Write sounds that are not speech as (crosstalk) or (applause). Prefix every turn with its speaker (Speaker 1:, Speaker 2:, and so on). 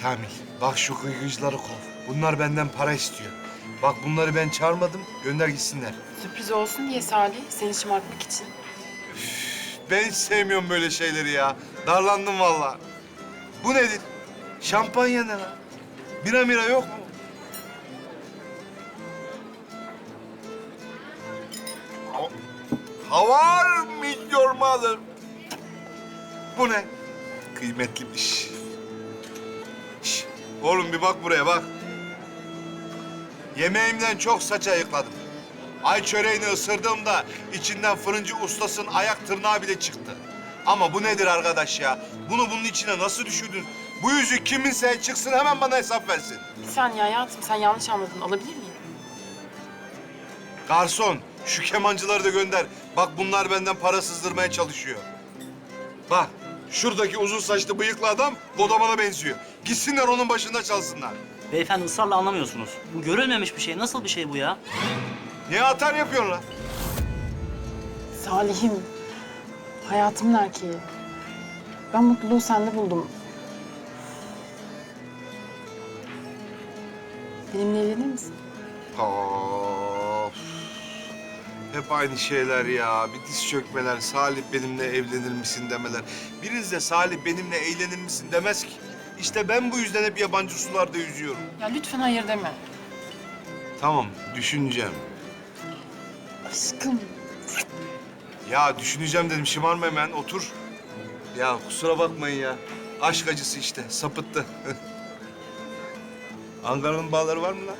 Speaker 1: Kamil, bak şu kıygıcıları kov. Bunlar benden para istiyor. Bak bunları ben çağırmadım, gönder gitsinler.
Speaker 2: Sürpriz olsun diye Salih, seni şımartmak için.
Speaker 1: Ben hiç sevmiyorum böyle şeyleri ya. Darlandım vallahi. Bu nedir? Şampanya ne lan? Bira mira yok mu? Havar milyon mother. Bu ne? Kıymetliymiş. Şş, oğlum bir bak buraya bak. Yemeğimden çok saç ayıkladım. Ay çöreğini ısırdığımda içinden fırıncı ustasının ayak tırnağı bile çıktı. Ama bu nedir arkadaş ya? Bunu bunun içine nasıl düşürdün? Bu yüzük kiminse çıksın hemen bana hesap versin.
Speaker 2: Bir saniye hayatım, sen yanlış anladın. Alabilir miyim?
Speaker 1: Garson, şu kemancıları da gönder. Bak bunlar benden para sızdırmaya çalışıyor. Bak, şuradaki uzun saçlı bıyıklı adam Godaman'a benziyor. Gitsinler onun başında çalsınlar.
Speaker 3: Beyefendi ısrarla anlamıyorsunuz. Bu görülmemiş bir şey. Nasıl bir şey bu ya?
Speaker 1: Niye atar yapıyorlar?
Speaker 2: Salih'im, hayatımın erkeği. Ben mutluluğu sende buldum. Benimle evlenir misin?
Speaker 1: Of. Hep aynı şeyler ya. Bir diz çökmeler, Salih benimle evlenir misin demeler. Biriniz de Salih benimle eğlenir misin demez ki. İşte ben bu yüzden hep yabancı sularda yüzüyorum.
Speaker 2: Ya lütfen hayır deme.
Speaker 1: Tamam, düşüneceğim.
Speaker 2: Aşkım.
Speaker 1: Ya düşüneceğim dedim, şımarma hemen, otur. Ya kusura bakmayın ya. Aşk acısı işte, sapıttı. (laughs) Ankara'nın bağları var mı lan?